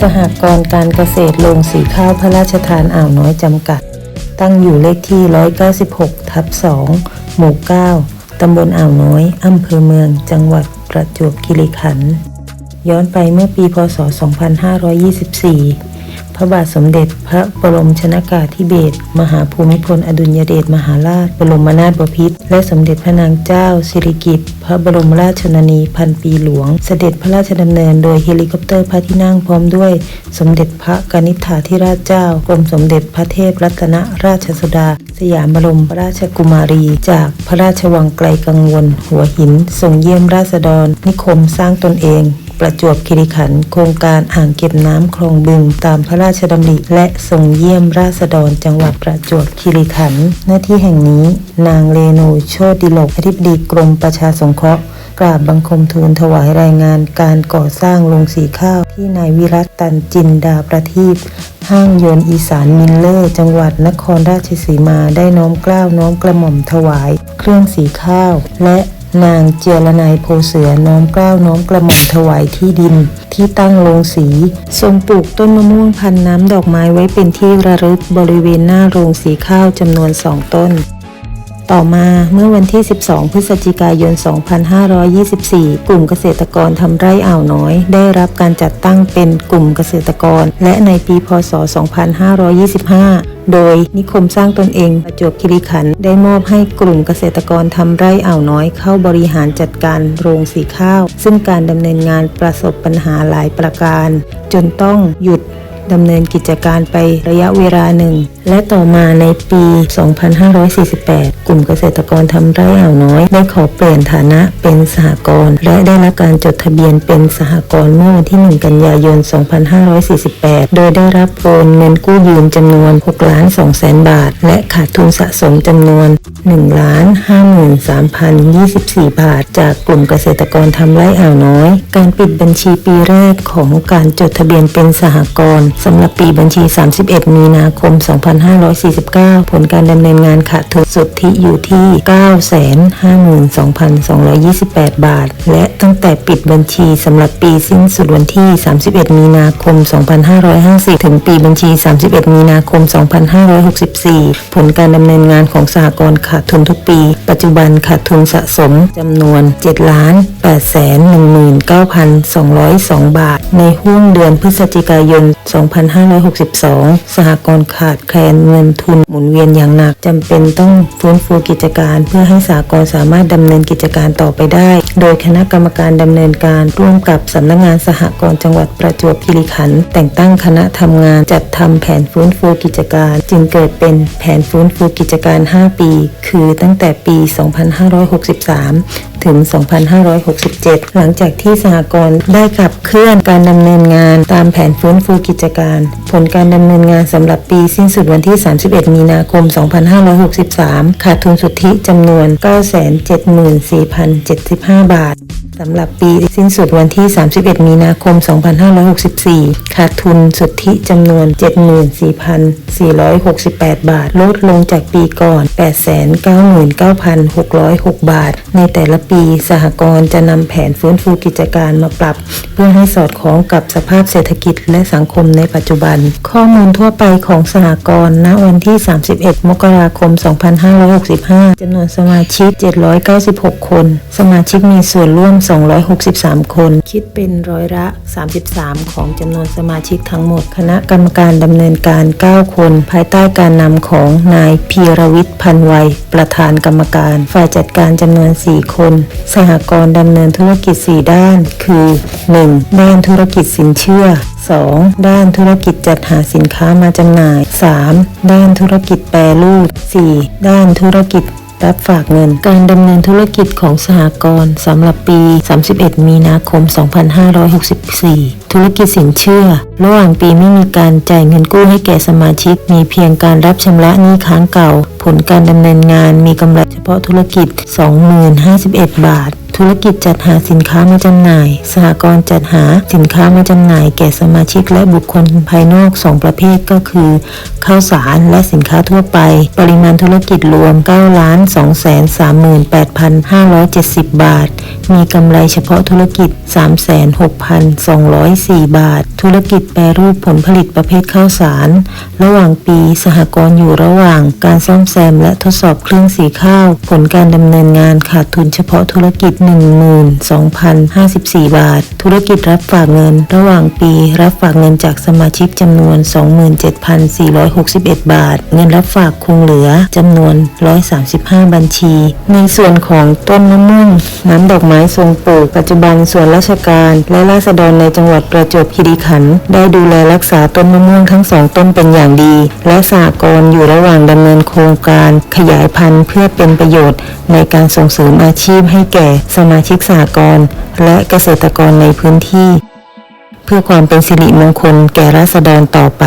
สหกรณ์การเกษตรโรงสีข้าวพระราชทานอ่าวน้อยจำกัด ตั้งอยู่เลขที่ 196 ทับ 2 หมู่ 9 ตำบลอ่าวน้อย อำเภอเมือง จังหวัดประจวบคีรีขันธ์ ย้อนไปเมื่อปี พศ 2524 พระบาทสมเด็จพระบรมชนากาธิเบศรมหาภูมิพลอดุลยเดชมหาราช บรมนาถบพิตรและสมเด็จพระนางเจ้า สิริกิติ์พระบรมราชชนนีพันปีหลวง เสด็จพระราชดำเนินโดยเฮลิคอปเตอร์พระที่นั่งพร้อมด้วย สมเด็จพระกนิษฐาธิราชเจ้ากรมสมเด็จพระเทพรัตนราชสุดา สยามบรมราชกุมารี จากพระราชวังไกลกังวล หัวหินส่งเยี่ยมราษฎร นิคมสร้างตนเอง ประจวบคีรีขันธ์โครงการอ่างเก็บน้ำคลองบึง ตามพระราชดำริและส่งเยี่ยมราษฎรจังหวัดประจวบคีรีขันธ์หน้าที่แห่งนี้ นางเรนูโชติดิลกอธิบดีกรมประชาสงเคราะห์กราบบังคมทูลถวายรายงานการก่อสร้างโรงสีข้าว ที่นายวิรัตตันจินดาประทีปห้างยนต์อีสานมิลเลอร์ จังหวัดนครราชสีมาได้น้อมกล้าวน้อมกระหม่อมถวาย เครื่องสีข้าว และ นางเจรนายโพเสือน้อมเกล้าวน้อมกระหม่อมถวายที่ดิน ที่ตั้งโรงสี ทรงปลูกต้นมะม่วงพันน้ำดอกไม้ไว้เป็นที่ระลึกบริเวณหน้าโรงสีข้าวจำนวนสองต้น ต่อมาเมื่อวันที่ 12 พฤศจิกายน 2524 กลุ่มเกษตรกรทำไร่อ่าวน้อย ได้รับการจัดตั้งเป็นกลุ่มเกษตรกร และในปีพศ 2525โดยนิคมสร้างตนเองประจวบคีรีขันธ์ได้มอบให้กลุ่มเกษตรกรทำไร่อ่าวน้อยเข้าบริหารจัดการโรงสีข้าว ซึ่งการดำเนินงานประสบปัญหาหลายประการ จนต้องหยุด ดำเนินกิจการไประยะเวลาหนึ่ง และต่อมาในปี 2548 กลุ่มเกษตรกรทำไร่อ่าวน้อย ได้ขอเปลี่ยนฐานะเป็นสหกรณ์และได้รับการจดทะเบียนเป็นสหกรณ์เมื่อวันที่ 1 กันยายน 2548 โดยได้รับโอนเงินกู้ยืมจำนวน6ล้าน2แสนบาท และขาดทุนสะสมจำนวน1ล้าน53,024 บาท จากกลุ่มเกษตรกรทำไร่อ่าวน้อย การปิดบัญชีปีแรกของการจดทะเบียนเป็นสหกรณ์สำหรับปีบัญชี 31 มีนาคม 2549 ผลการดำเนินงานขาดทุนสุทธิอยู่ที่ 952,228 บาท และตั้งแต่ปิดบัญชีสำหรับปีสิ้นสุดวันที่ 31 มีนาคม 2550 ถึงปีบัญชี 31 มีนาคม 2564 ผลการดำเนินงานของสหกรณ์ขาดทุนทุกปี ปัจจุบันขาดทุนสะสมจำนวน 7 ล้าน8 1 9 2 0 2 บาท ในห้วงเดือนพฤศจิกายน 2 2562 สหกรณ์ขาดแคลนเงินทุนหมุนเวียนอย่างหนักจำเป็นต้องฟื้นฟูกิจการ เพื่อให้สหกรณ์สามารถดำเนินกิจการต่อไปได้ โดยคณะกรรมการดำเนินการร่วมกับสำนักงานสหกรณ์จังหวัดประจวบคีรีขันธ์แต่งตั้งคณะทำงานจัดทำแผนฟื้นฟูกิจการ จึงเกิดเป็นแผนฟื้นฟูกิจการ 5 ปี คือตั้งแต่ปี 2563ถึง 2567 หลังจากที่สหกรณ์ได้ขับเคลื่อนการดำเนินงานตามแผนฟื้นฟูกิจการ ผลการดำเนินงานสำหรับปีสิ้นสุดวันที่ 31 มีนาคม 2563 ขาดทุนสุทธิจำนวน 974,075 บาท สำหรับปีสิ้นสุดวันที่ 31 มีนาคม 2564 ขาดทุนสุทธิจำนวน 74,468 บาท ลดลงจากปีก่อน 899,606 บาท ในแต่ละปีสหกรณ์จะนำแผนฟื้นฟูกิจการมาปรับ เพื่อให้สอดคล้องกับสภาพเศรษฐกิจและสังคมในปัจจุบัน ข้อมูลทั่วไปของสหกรณ์ณวันที่ 31 มกราคม 2565จำนวนสมาชิก 796 คน สมาชิกมีส่วนร่วม263 คน คิดเป็นร้อยละ 33 ของจำนวนสมาชิกทั้งหมด คณะกรรมการดำเนินการ 9 คน ภายใต้การนำของนายพีรวิทย์พันวัย ประธานกรรมการ ฝ่ายจัดการจำนวน 4 คน สหกรณ์ดำเนินธุรกิจ 4 ด้าน คือ 1. ด้านธุรกิจสินเชื่อ 2. ด้านธุรกิจจัดหาสินค้ามาจำหน่าย 3. ด้านธุรกิจแปรรูป 4. ด้านธุรกิจ รับฝากเงิน การดำเนินธุรกิจของสหกรณ์สำหรับปี 31 มีนาคม 2564 ธุรกิจสินเชื่อ ระหว่างปีไม่มีการจ่ายเงินกู้ให้แก่สมาชิก มีเพียงการรับชำระหนี้ค้างเก่า ผลการดำเนินงานมีกำไรเฉพาะธุรกิจ 2,051 บาท ธุรกิจจัดหาสินค้ามาจำหน่าย สหกรณ์จัดหาสินค้ามาจำหน่าย แก่สมาชิกและบุคคลภายนอก 2 ประเภทก็คือข้าวสารและสินค้าทั่วไป ปริมาณธุรกิจรวม 9 2 3 8 5 7 0 บาท มีกำไรเฉพาะธุรกิจ 36,204 บาท ธุรกิจแปรรูปผลผลิตประเภทข้าวสาร ระหว่างปีสหกรณ์อยู่ระหว่างการซ่อมแซมและทดสอบเครื่องสีข้าว ผลการดำเนินงานขาดทุนเฉพาะธุรกิจ12,054 บาท ธุรกิจรับฝากเงิน ระหว่างปีรับฝากเงินจากสมาชิกจำนวน 27,461 บาท เงินรับฝากคงเหลือจำนวน 135 บัญชี ในส่วนของต้นมะม่วงน้ำดอกไม้ทรงปลูกปัจจุบันส่วนราชการและราษฎรในจังหวัดประจวบคีรีขันธ์ได้ดูแลรักษาต้นมะม่วงทั้งสองต้นเป็นอย่างดี และสหกรณ์อยู่ระหว่างดำเนินโครงการขยายพันธุ์เพื่อเป็นประโยชน์ในการส่งเสริมอาชีพให้แก่สมาชิกสหกรณ์และเกษตรกรในพื้นที่ เพื่อความเป็นสิริมงคลแก่ราษฎรต่อไป